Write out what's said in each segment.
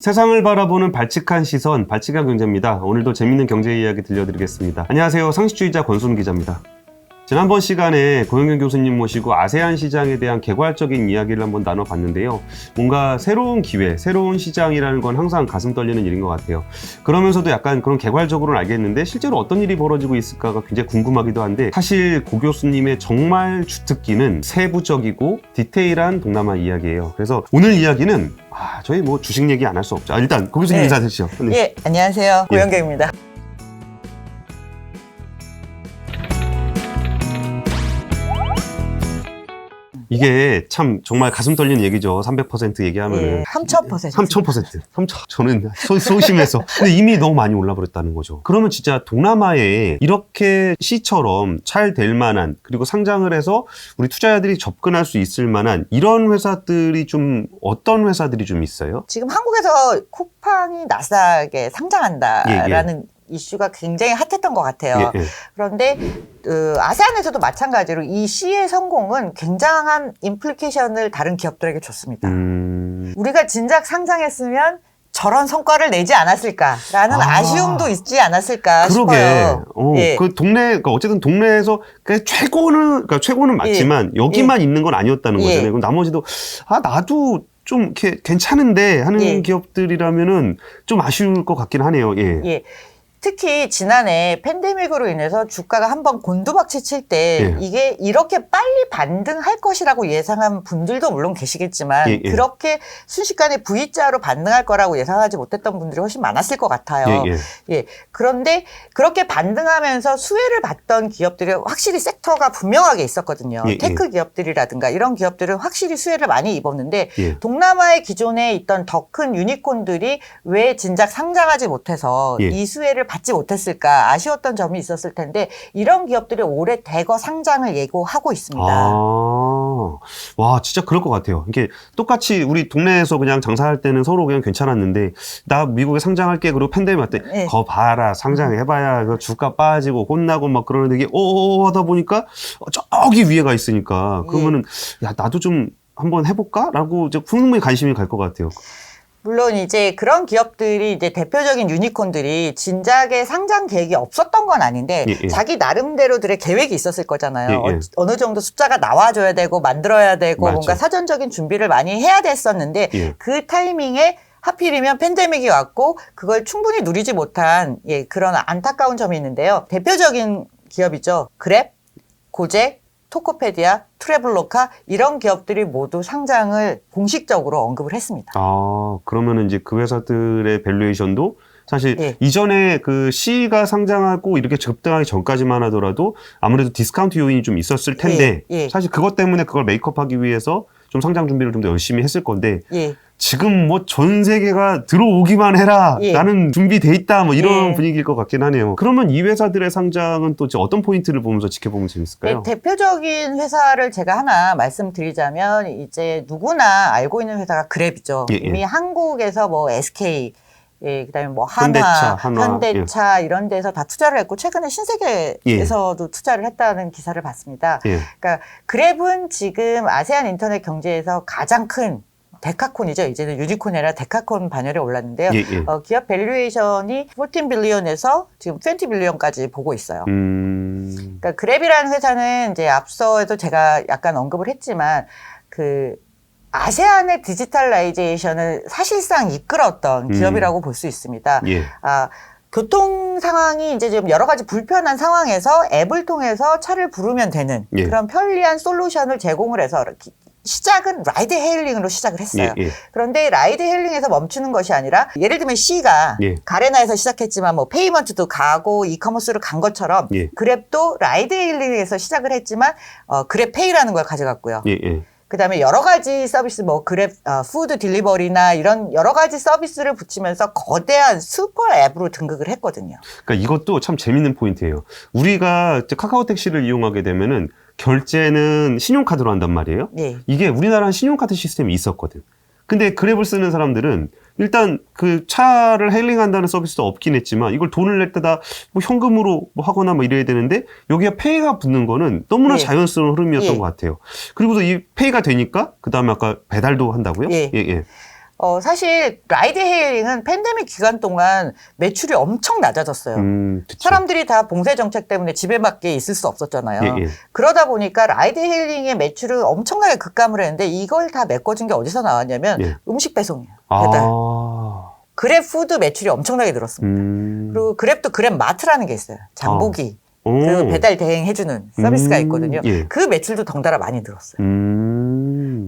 세상을 바라보는 발칙한 시선, 발칙한 경제입니다. 오늘도 재밌는 경제 이야기 들려드리겠습니다. 안녕하세요. 상식주의자 권순 기자입니다. 지난번 시간에 고영경 교수님 모시고 아세안 시장에 대한 개괄적인 이야기를 한번 나눠봤는데요. 뭔가 새로운 기회, 새로운 시장이라는 건 항상 가슴 떨리는 일인 것 같아요. 그러면서도 약간 그런 개괄적으로는 알겠는데 실제로 어떤 일이 벌어지고 있을까가 굉장히 궁금하기도 한데 사실 고 교수님의 정말 주특기는 세부적이고 디테일한 동남아 이야기예요. 그래서 오늘 이야기는 아, 저희 뭐 주식 얘기 안 할 수 없죠. 아, 일단 고 교수님 네. 인사 드시죠. 네. 예, 안녕하세요. 예. 고영경입니다. 이게 참 정말 가슴 떨리는 얘기죠. 300% 얘기하면은. 예, 3000%. 3000%. 3000. 저는 소, 소심해서. 근데 이미 너무 많이 올라버렸다는 거죠. 그러면 진짜 동남아에 이렇게 시처럼 잘 될 만한 그리고 상장을 해서 우리 투자자들이 접근할 수 있을 만한 이런 회사들이 좀 어떤 회사들이 좀 있어요? 지금 한국에서 쿠팡이 나스닥에 상장한다라는 이슈가 굉장히 핫했던 것 같아요. 예, 예. 그런데 어, 아세안에서도 마찬가지로 이 C의 성공은 굉장한 임플리케이션을 다른 기업들에게 줬습니다. 음, 우리가 진작 상장했으면 저런 성과를 내지 않았을까라는 아. 아. 쉬움도 있지 않았을까 그러게. 싶어요. 어, 예. 그 동네, 그러니까 어쨌든 동네에서 그 최고는, 그러니까 최고는 맞지만 여기만 있는 건 아니었다는 예. 거잖아요. 그럼 나머지도, 아, 나도 좀 이렇게 괜찮은데 하는 예. 기업들이라면은 좀 아쉬울 것 같긴 하네요. 예. 예. 특히 지난해 팬데믹으로 인해서 주가가 한번 곤두박질 칠때 예. 이게 이렇게 빨리 반등할 것이라고 예상한 분들도 물론 계시겠지만 예, 예. 그렇게 순식간에 V자로 반등할 거라고 예상하지 못했던 분들이 훨씬 많았을 것 같아요. 예, 예. 예. 그런데 그렇게 반등하면서 수혜를 봤던 기업들이 확실히 섹터가 분명하게 있었거든요. 예, 예. 테크 기업들이라든가 이런 기업들은 확실히 수혜를 많이 입었는데 예. 동남아의 기존에 있던 더 큰 유니콘들이 왜 진작 상장하지 못해서 예. 이 수혜를 받지 못했을까 아쉬웠던 점이 있었을 텐데 이런 기업들이 올해 대거 상장을 예고하고 있습니다. 아, 와, 진짜 그럴 것 같아요. 이게 똑같이 우리 동네에서 그냥 장사할 때는 서로 그냥 괜찮았는데, 나 미국에 상장할게. 그리고 팬데믹 왔대. 네. 거 봐라. 상장해봐야 그 주가 빠지고 혼나고 막 그러는데 이게 오오 하다 보니까 저기 위에가 있으니까. 예. 그러면은, 야, 나도 좀 한번 해볼까? 라고 이제 분명히 관심이 갈 것 같아요. 물론 이제 그런 기업들이 이제 대표적인 유니콘들이 진작에 상장 계획이 없었던 건 아닌데 예, 예. 자기 나름대로들의 계획이 있었을 거잖아요. 예, 예. 어, 어느 정도 숫자가 나와줘야 되고 만들어야 되고 맞죠. 뭔가 사전적인 준비를 많이 해야 됐었는데 예. 그 타이밍에 하필이면 팬데믹이 왔고 그걸 충분히 누리지 못한 예, 그런 안타까운 점이 있는데요. 대표적인 기업이죠. 그랩, 고잭, 토코페디아, 트래블로카 이런 기업들이 모두 상장을 공식적으로 언급을 했습니다. 아, 그러면은 이제 그 회사들의 밸류에이션도 사실 예. 이전에 그 C가 상장하고 이렇게 급등하기 전까지만 하더라도 아무래도 디스카운트 요인이 좀 있었을 텐데 예, 예. 사실 그것 때문에 그걸 메이크업하기 위해서 좀 상장 준비를 좀 더 열심히 했을 건데 예. 지금 뭐 전 세계가 들어오기만 해라 예. 나는 준비돼 있다 뭐 이런 예. 분위기일 것 같긴 하네요. 그러면 이 회사들의 상장은 또 어떤 포인트를 보면서 지켜보면 재밌을까요? 네, 대표적인 회사를 제가 하나 말씀드리자면 이제 누구나 알고 있는 회사가 그랩이죠. 예, 예. 이미 한국에서 뭐 SK 예, 그다음에 뭐 한화, 현대차, 한화, 현대차 이런 데서 다 투자를 했고 최근에 신세계에서도 투자를 했다는 기사를 봤습니다. 예. 그러니까 그랩은 지금 아세안 인터넷 경제에서 가장 큰 데카콘이죠. 이제는 유니콘이 아니라 데카콘 반열에 올랐는데요. 예, 예. 어, 기업 밸류에이션이 14 빌리언에서 지금 20 빌리언까지 보고 있어요. 음, 그러니까 그랩이라는 회사는 이제 앞서에도 제가 약간 언급을 했지만 그 아세안의 디지털라이제이션을 사실상 이끌었던 음. 기업이라고 볼수 있습니다. 예. 아, 교통 상황이 이제 좀 여러 가지 불편한 상황에서 앱을 통해서 차를 부르면 되는 예. 그런 편리한 솔루션을 제공을 해서 이렇게 시작은 라이드 헤일링으로 시작을 했어요. 예, 예. 그런데 라이드 헤일링에서 멈추는 것이 아니라 예를 들면 C가 예. 가레나에서 시작했지만 뭐 페이먼트도 가고 이커머스로 간 것처럼 예. 그랩도 라이드 헤일링에서 시작을 했지만 어, 그랩 페이라는 걸 가져갔고요. 예, 예. 그다음에 여러 가지 서비스 뭐 그랩 어, 푸드 딜리버리나 이런 여러 가지 서비스를 붙이면서 거대한 슈퍼 앱으로 등극을 했거든요. 그러니까 이것도 참 재밌는 포인트예요. 우리가 카카오 택시를 이용하게 되면은 결제는 신용카드로 한단 말이에요. 예. 이게 우리나라는 신용카드 시스템이 있었거든. 근데 그랩을 쓰는 사람들은 일단 그 차를 헤일링한다는 서비스도 없긴 했지만 이걸 돈을 낼 때다 뭐 현금으로 뭐 하거나 뭐 이래야 되는데 여기가 페이가 붙는 거는 너무나 예. 자연스러운 흐름이었던 예. 것 같아요. 그리고서 이 페이가 되니까 그 다음에 아까 배달도 한다고요? 예. 예, 예. 어, 사실 라이드 헤일링은 팬데믹 기간 동안 매출이 엄청 낮아졌어요. 음, 그쵸. 사람들이 다 봉쇄 정책 때문에 집에 밖에 있을 수 없었잖아요. 예, 예. 그러다 보니까 라이드 헤일링의 매출을 엄청나게 급감을 했는데 이걸 다 메꿔준 게 어디서 나왔냐면 예. 음식 배송이에요. 배달. 아, 그랩 푸드 매출이 엄청나게 늘었습니다. 음. 그리고 그랩도 그랩 마트라는 게 있어요. 장보기. 오. 그 배달 대행 해주는 서비스가 음, 있거든요. 예. 그 매출도 덩달아 많이 늘었어요. 음.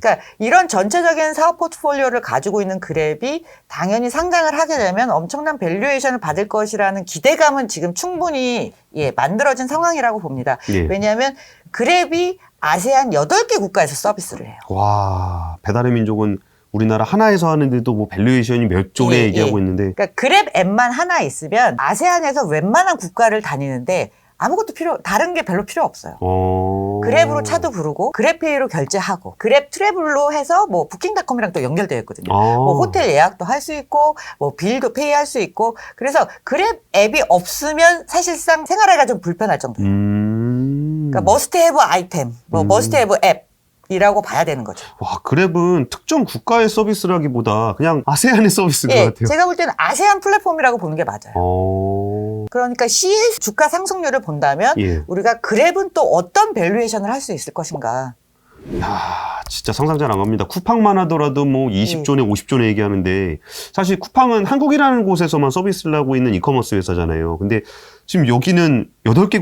그러니까 이런 전체적인 사업 포트폴리오를 가지고 있는 그랩이 당연히 상장을 하게 되면 엄청난 밸류에이션을 받을 것이라는 기대감은 지금 충분히 예, 만들어진 상황이라고 봅니다. 예. 왜냐하면 그랩이 아세안 8개 국가에서 서비스를 해요. 와, 배달의 민족은 우리나라 하나에서 하는데도 뭐 밸류에이션이 몇 조래 예, 얘기하고 예. 있는데 그러니까 그랩 앱만 하나 있으면 아세안에서 웬만한 국가를 다니는데 아무것도 필요 다른 게 별로 필요 없어요. 어. 그랩으로 차도 부르고 그랩페이로 결제하고 그랩 트래블로 해서 뭐 부킹닷컴이랑 또 연결되어 있거든요. 아. 뭐 호텔 예약도 할 수 있고 뭐 빌도 페이할 수 있고 그래서 그랩 앱이 없으면 사실상 생활하기가 좀 불편할 정도예요. 음. 그러니까 머스트 헤브 아이템, 뭐 음. 머스트 헤브 앱 이라고 봐야 되는 거죠. 와, 그랩은 특정 국가의 서비스라기보다 그냥 아세안의 서비스인 것 예, 같아요. 제가 볼 때는 아세안 플랫폼이라고 보는 게 맞아요. 어. 그러니까 CS 주가 상승률을 본다면 예. 우리가 그랩은 또 어떤 밸류에이션을 할 수 있을 것인가. 야, 진짜 상상 잘 안 갑니다. 쿠팡만 하더라도 뭐 예. 20조네, 50조네 얘기하는데 사실 쿠팡은 한국이라는 곳에서만 서비스를 하고 있는 이커머스 회사잖아요. 근데 지금 여기는 8개 예.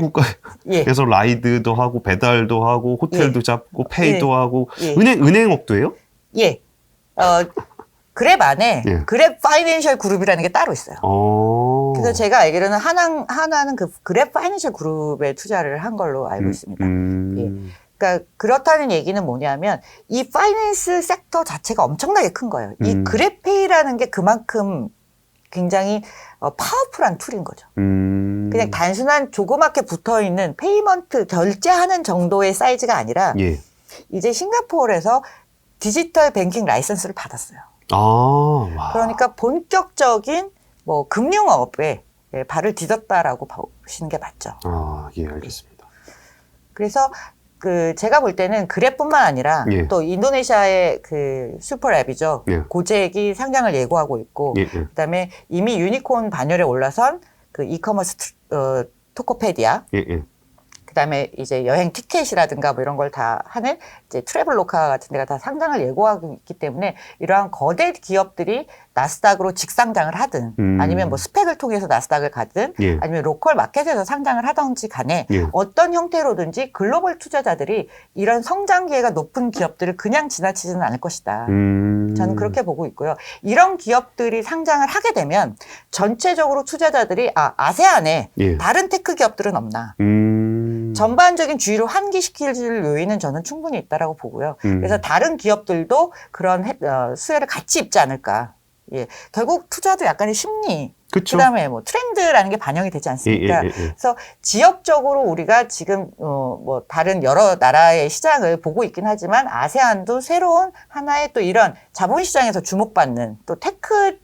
국가에서 라이드도 하고 배달도 하고 호텔도 잡고 페이도 예. 하고 예. 은행 은행업도 해요? 예. 어, 그랩 안에 예. 그랩 파이낸셜 그룹이라는 게 따로 있어요. 어. 그래서 제가 알기로는 하나, 하나는 그 그랩 파이낸셜 그룹에 투자를 한 걸로 알고 있습니다. 음. 그러니까 그렇다는 얘기는 뭐냐면 이 파이낸스 섹터 자체가 엄청나게 큰 거예요. 이 음. 그랩페이라는 게 그만큼 굉장히 어, 파워풀한 툴인 거죠. 음. 그냥 단순한 조그맣게 붙어 있는 페이먼트 결제하는 정도의 사이즈가 아니라 예. 이제 싱가포르에서 디지털 뱅킹 라이선스를 받았어요. 아, 와. 그러니까 본격적인 뭐 금융업에 예, 발을 디뎠다라고 보시는 게 맞죠. 아, 예, 알겠습니다. 그래서 그 제가 볼 때는 그랩뿐만 아니라 예. 또 인도네시아의 그 슈퍼랩이죠. 예. 고잭이 상장을 예고하고 있고 예, 예. 그다음에 이미 유니콘 반열에 올라선 그 이커머스 트- 어, 토코페디아 예, 예. 그다음에 이제 여행 티켓이라든가 뭐 이런 걸 다 하는 이제 트래블로카 같은 데가 다 상장을 예고하고 있기 때문에 이러한 거대 기업들이 나스닥으로 직상장을 하든 음. 아니면 뭐 스펙을 통해서 나스닥을 가든 예. 아니면 로컬 마켓에서 상장을 하던지 간에 예. 어떤 형태로든지 글로벌 투자자들이 이런 성장 기회가 높은 기업들을 그냥 지나치지는 않을 것이다. 음. 저는 그렇게 보고 있고요. 이런 기업들이 상장을 하게 되면 전체적으로 투자자들이 아 아세안에 예. 다른 테크 기업들은 없나 음. 전반적인 주의를 환기시킬 요인은 저는 충분히 있다라고 보고요. 음. 그래서 다른 기업들도 그런 해- 어, 수혜를 같이 입지 않을까. 예, 결국 투자도 약간의 심리, 그쵸. 그다음에 뭐 트렌드라는 게 반영이 되지 예, 예, 않습니까? 예, 예. 그래서 지역적으로 우리가 지금 어, 뭐 다른 여러 나라의 시장을 보고 있긴 하지만 아세안도 새로운 하나의 또 이런 자본 시장에서 주목받는 또 테크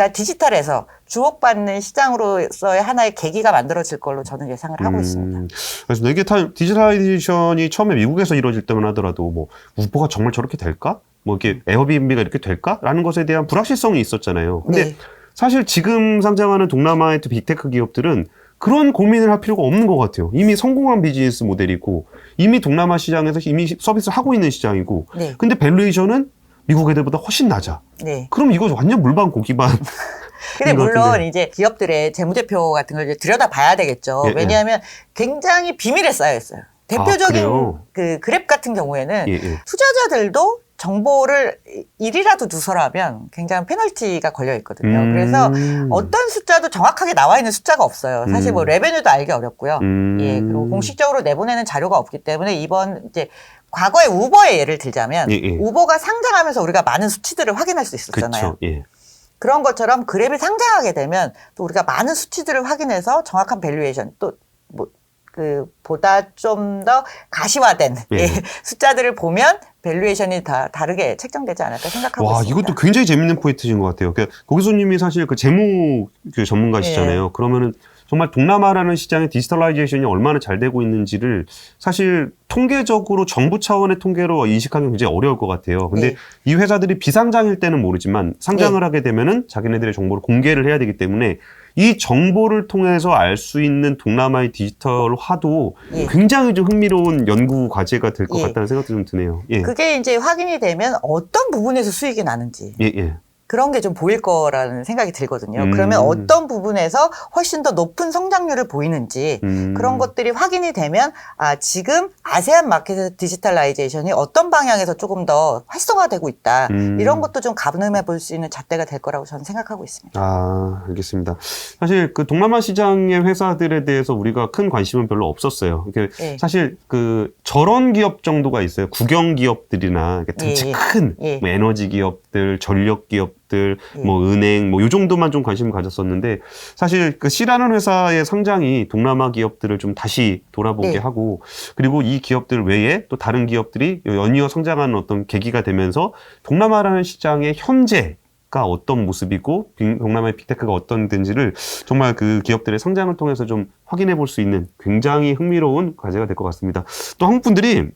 나 디지털에서 주목받는 시장으로서의 하나의 계기가 만들어질 걸로 저는 예상을 하고 음, 있습니다. 그래서 이게 타, 디지털라이제이션이 처음에 미국에서 이루어질 때만 하더라도 뭐 우버가 정말 저렇게 될까? 뭐 이렇게 에어비앤비가 이렇게 될까?라는 것에 대한 불확실성이 있었잖아요. 근데 네. 사실 지금 상장하는 동남아의 또 빅테크 기업들은 그런 고민을 할 필요가 없는 것 같아요. 이미 성공한 비즈니스 모델이고 이미 동남아 시장에서 이미 시- 서비스를 하고 있는 시장이고 네, 근데 밸류에이션은 미국 애들보다 훨씬 낮아. 네. 그럼 이거 완전 물반 고기반. 근데 것 물론. 이제 기업들의 재무제표 같은 걸 이제 들여다 봐야 되겠죠. 예, 예. 왜냐하면 굉장히 비밀에 쌓여 있어요. 대표적인 그래요? 그 그랩 같은 경우에는 예, 예. 투자자들도 정보를 일이라도 누설하면 굉장히 페널티가 걸려 있거든요. 음. 그래서 어떤 숫자도 정확하게 나와 있는 숫자가 없어요. 사실 뭐 음. 레베뉴도 알기 어렵고요. 음. 예, 그리고 공식적으로 내보내는 자료가 없기 때문에 이번 이제 과거에 우버의 예를 들자면 예, 예. 우버가 상장하면서 우리가 많은 수치들을 확인할 수 있었잖아요. 그쵸. 예. 그런 것처럼 그랩이 상장하게 되면 또 우리가 많은 수치들을 확인해서 정확한 밸류에이션 또뭐 그 보다 좀 더 가시화된 예. 예, 숫자들을 보면 밸류에이션이 다 다르게 책정되지 않을까 생각하고 와, 있습니다. 이것도 굉장히 재밌는 포인트인 것 같아요. 그 고기수님이 사실 그 재무 그 전문가시잖아요. 예. 그러면은 정말 동남아라는 시장의 디지털라이제이션이 얼마나 잘 되고 있는지를 사실 통계적으로 정부 차원의 통계로 인식하기 굉장히 어려울 것 같아요. 근데 예. 이 회사들이 비상장일 때는 모르지만 상장을 하게 되면은 자기네들의 정보를 공개를 해야 되기 때문에 이 정보를 통해서 알 수 있는 동남아의 디지털화도 예. 굉장히 좀 흥미로운 연구 과제가 될 것 예. 같다는 생각도 좀 드네요. 예. 그게 이제 확인이 되면 어떤 부분에서 수익이 나는지 예, 예. 그런 게 좀 보일 거라는 생각이 들거든요. 음. 그러면 어떤 부분에서 훨씬 더 높은 성장률을 보이는지 음. 그런 것들이 확인이 되면 아 지금 아세안 마켓에서 디지털라이제이션이 어떤 방향에서 조금 더 활성화되고 있다 음. 이런 것도 좀 가늠해 볼 수 있는 잣대가 될 거라고 저는 생각하고 있습니다. 아, 알겠습니다. 사실 그 동남아 시장의 회사들에 대해서 우리가 큰 관심은 별로 없었어요. 예. 사실 그 저런 기업 정도가 있어요. 국영 기업들이나 등치 예, 예. 큰 예. 뭐 에너지 기업들, 전력 기업 들, 예. 뭐 은행, 뭐 요 정도만 좀 관심을 가졌었는데 사실 그 C라는 회사의 상장이 동남아 기업들을 좀 다시 돌아보게 네. 하고 그리고 이 기업들 외에 또 다른 기업들이 연이어 성장하는 어떤 계기가 되면서 동남아라는 시장의 현재 가 어떤 모습이고 빅- 동남아의 빅테크가 어떤든지를 정말 그 기업들의 성장을 통해서 좀 확인해 볼 수 있는 굉장히 흥미로운 과제가 될 것 같습니다. 또 한국 분들이 추-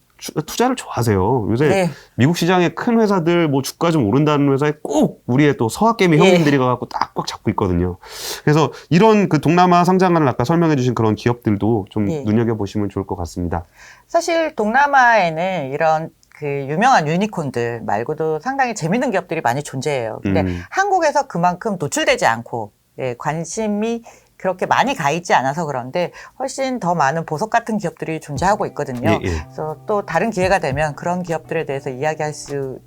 투자를 좋아하세요. 요새 네. 미국 시장의 큰 회사들 뭐 주가 좀 오른다는 회사에 꼭 우리의 또 서학개미 예. 형님들이 가갖고 딱 꽉 잡고 있거든요. 그래서 이런 그 동남아 상장을 아까 설명해 주신 그런 기업들도 좀 예. 눈여겨 보시면 좋을 것 같습니다. 사실 동남아에는 이런 그 유명한 유니콘들 말고도 상당히 재밌는 기업들이 많이 존재해요. 근데 음. 한국에서 그만큼 노출되지 않고 예, 관심이 그렇게 많이 가 있지 않아서 그런데 훨씬 더 많은 보석 같은 기업들이 존재하고 있거든요. 예, 예. 그래서 또 다른 기회가 되면 그런 기업들에 대해서 이야기할 수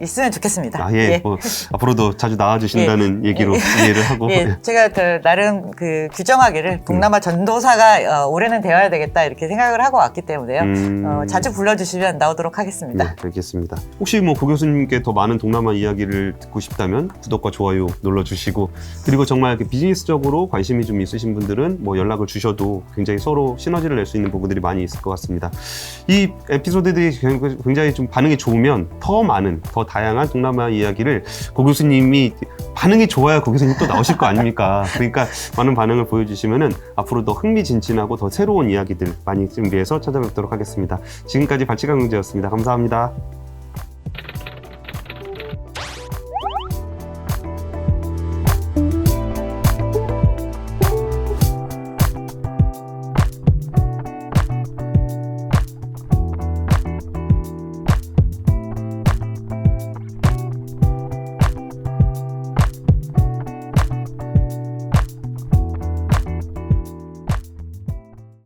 있으면 좋겠습니다. 아, 예. 뭐, 앞으로도 자주 나와주신다는 얘기로 이해를 하고. 예, 제가 그 나름 그 규정하기를 동남아 전도사가 어, 올해는 되어야 되겠다 이렇게 생각을 하고 왔기 때문에요. 음. 어, 자주 불러주시면 나오도록 하겠습니다. 네, 알겠습니다. 혹시 뭐 고 교수님께 더 많은 동남아 이야기를 듣고 싶다면 구독과 좋아요 눌러주시고 그리고 정말 이렇게 비즈니스적으로 관심이 좀 있으신 분들은 뭐 연락을 주셔도 굉장히 서로 시너지를 낼 수 있는 부분들이 많이 있을 것 같습니다. 이 에피소드들이 굉장히 좀 반응이 좋으면 더 많은 더 다양한 동남아 이야기를 고 교수님이 반응이 좋아야 고 교수님 또 나오실 거 아닙니까? 그러니까 많은 반응을 보여주시면은 앞으로 더 흥미진진하고 더 새로운 이야기들 많이 준비해서 찾아뵙도록 하겠습니다. 지금까지 발치강 경제였습니다. 감사합니다.